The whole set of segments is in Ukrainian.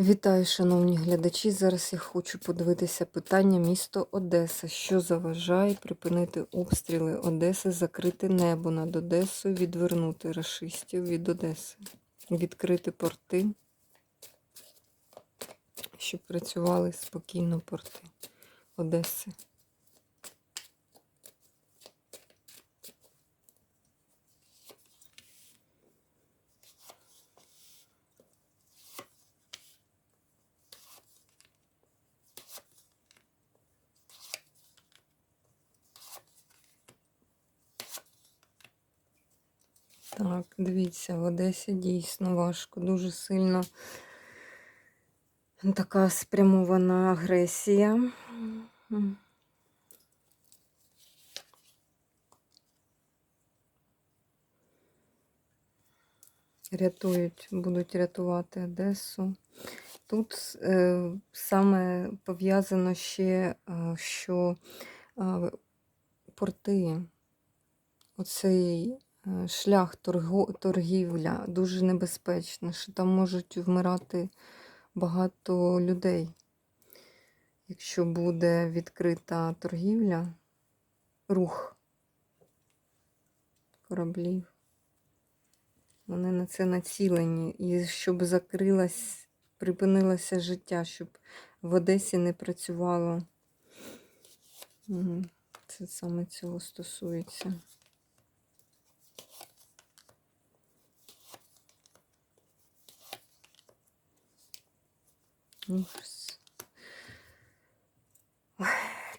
Вітаю, шановні глядачі. Зараз я хочу подивитися питання місто Одеса. Що заважає припинити обстріли Одеси, закрити небо над Одесою, відвернути расистів від Одеси, відкрити порти, щоб працювали спокійно порти Одеси. Так, дивіться, в Одесі дійсно важко, дуже сильно така спрямована агресія. Рятують, будуть рятувати Одесу. Тут е, саме пов'язано ще, е, що е, порти, оцей шлях торгівля дуже небезпечна, що там можуть вмирати багато людей. Якщо буде відкрита торгівля, рух кораблів. Вони на це націлені. І щоб закрилась, припинилося життя, щоб в Одесі не працювало. Це саме цього стосується. Ужас.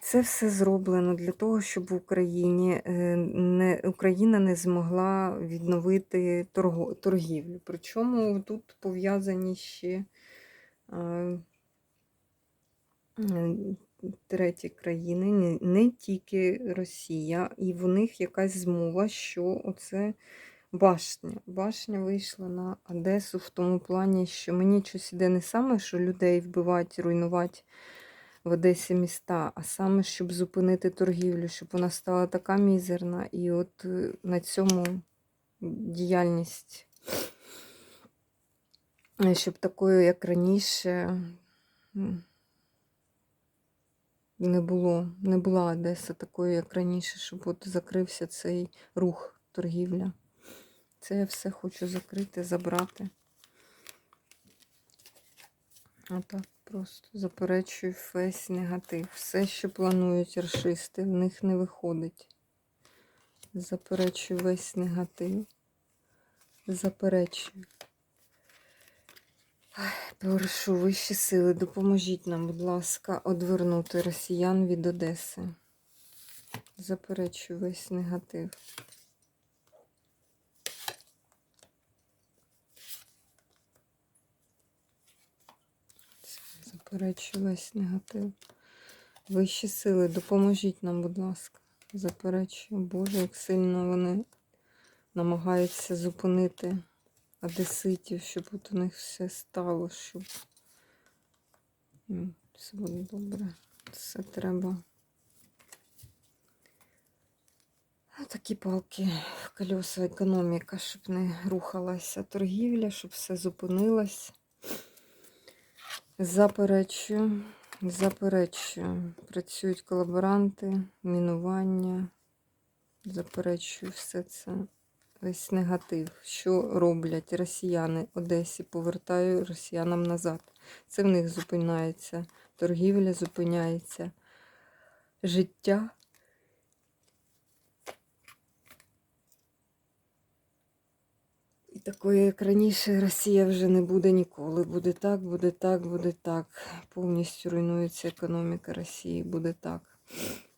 Це все зроблено для того, щоб в Україні е, не, Україна не змогла відновити торго, торгівлю. Причому тут пов'язані ще а, треті країни, не, не тільки Росія, і в них якась змова, що оце башня. Башня вийшла на Одесу в тому плані, що мені щось іде не саме, що людей вбивати, руйнувати в Одесі міста, а саме, щоб зупинити торгівлю, щоб вона стала така мізерна. І от е, на цьому діяльність, е, щоб такою, як раніше, не було, не була Одеса такою, як раніше, щоб от закрився цей рух торгівля. Це я все хочу закрити, забрати. Отак просто заперечую весь негатив. Все, що планують расисти, в них не виходить. Заперечую весь негатив. Заперечую. Прошу вищі сили, допоможіть нам, будь ласка, одвернути росіян від Одеси. Заперечую весь негатив. Заперечую весь негатив. Вищі сили, допоможіть нам, будь ласка. Заперечую, Боже, як сильно вони намагаються зупинити одеситів, щоб от у них все стало, щоб все буде добре. Все треба. Такі палки в колеса економіка, щоб не рухалася торгівля, щоб все зупинилось. Заперечую, заперечую. Працюють колаборанти, мінування. Заперечую все це. Весь негатив. Що роблять росіяни Одесі? Повертаю росіянам назад. Це в них зупиняється. Торгівля зупиняється. Життя. Такої, як раніше, Росія вже не буде ніколи. Буде так, буде так, буде так. Повністю руйнується економіка Росії, буде так.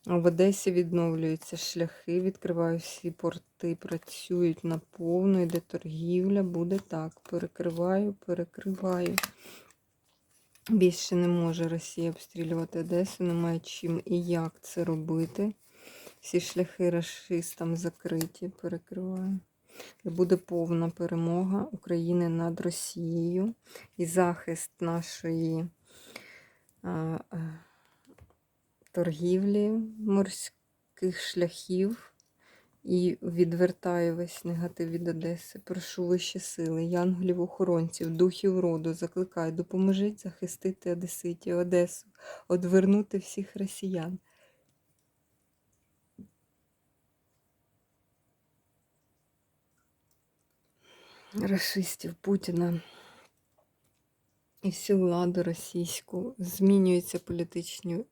А в Одесі відновлюються шляхи, відкриваю всі порти, працюють наповну, йде торгівля, буде так. Перекриваю, перекриваю. Більше не може Росія обстрілювати Одесу, немає чим і як це робити. Всі шляхи расистам закриті, перекриваю. Буде повна перемога України над Росією і захист нашої торгівлі, морських шляхів І відвертаю весь негатив від Одеси. Прошу вищі сили, янголів, охоронців, духів роду, закликаю, допоможіть захистити Одеситів, Одесу, одвернути всіх росіян. Рашистів Путіна і всю владу російську змінюються політичні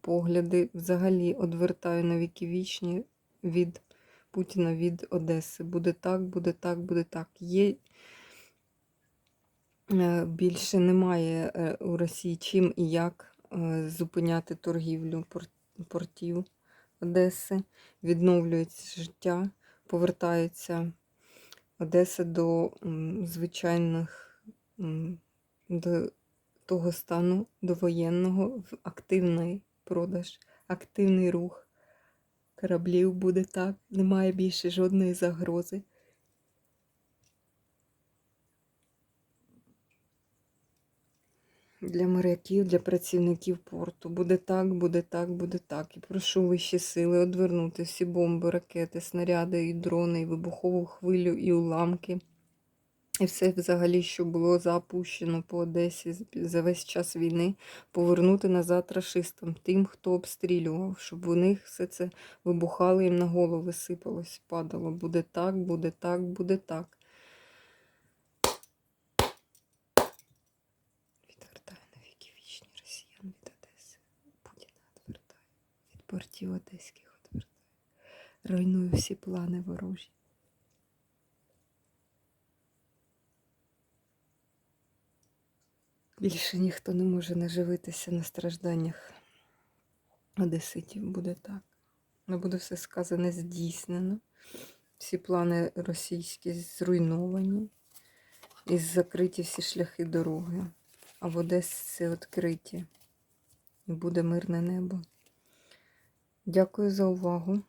погляди. Взагалі одвертаю на віки вічні від Путіна від Одеси. Буде так, буде так, буде так. Є е, більше немає е, у Росії чим і як е, зупиняти торгівлю пор- портів Одеси. Відновлюється життя, повертається Одеса до звичайних до того стану довоєнного в активний продаж, активний рух кораблів буде так, немає більше жодної загрози. Для моряків, для працівників порту. Буде так, буде так, буде так. І прошу вищі сили одвернути всі бомби, ракети, снаряди, і дрони, і вибухову хвилю, і уламки. І все взагалі, що було запущено по Одесі за весь час війни, повернути назад рашистам, тим, хто обстрілював, щоб у них все це вибухало, їм на голови сипалось, падало. Буде так, буде так, буде так. Відвертаю на віки вічні росіян від Одеси. Путіна відвертаю. Від портів одеських відвертаю. Руйную всі плани ворожі. Більше ніхто не може наживитися на стражданнях одеситів. Буде так. Не буде все сказане здійснено. Всі плани російські зруйновані. І закриті всі шляхи дороги. А в Одесі відкриті. І буде мирне небо. Дякую за увагу.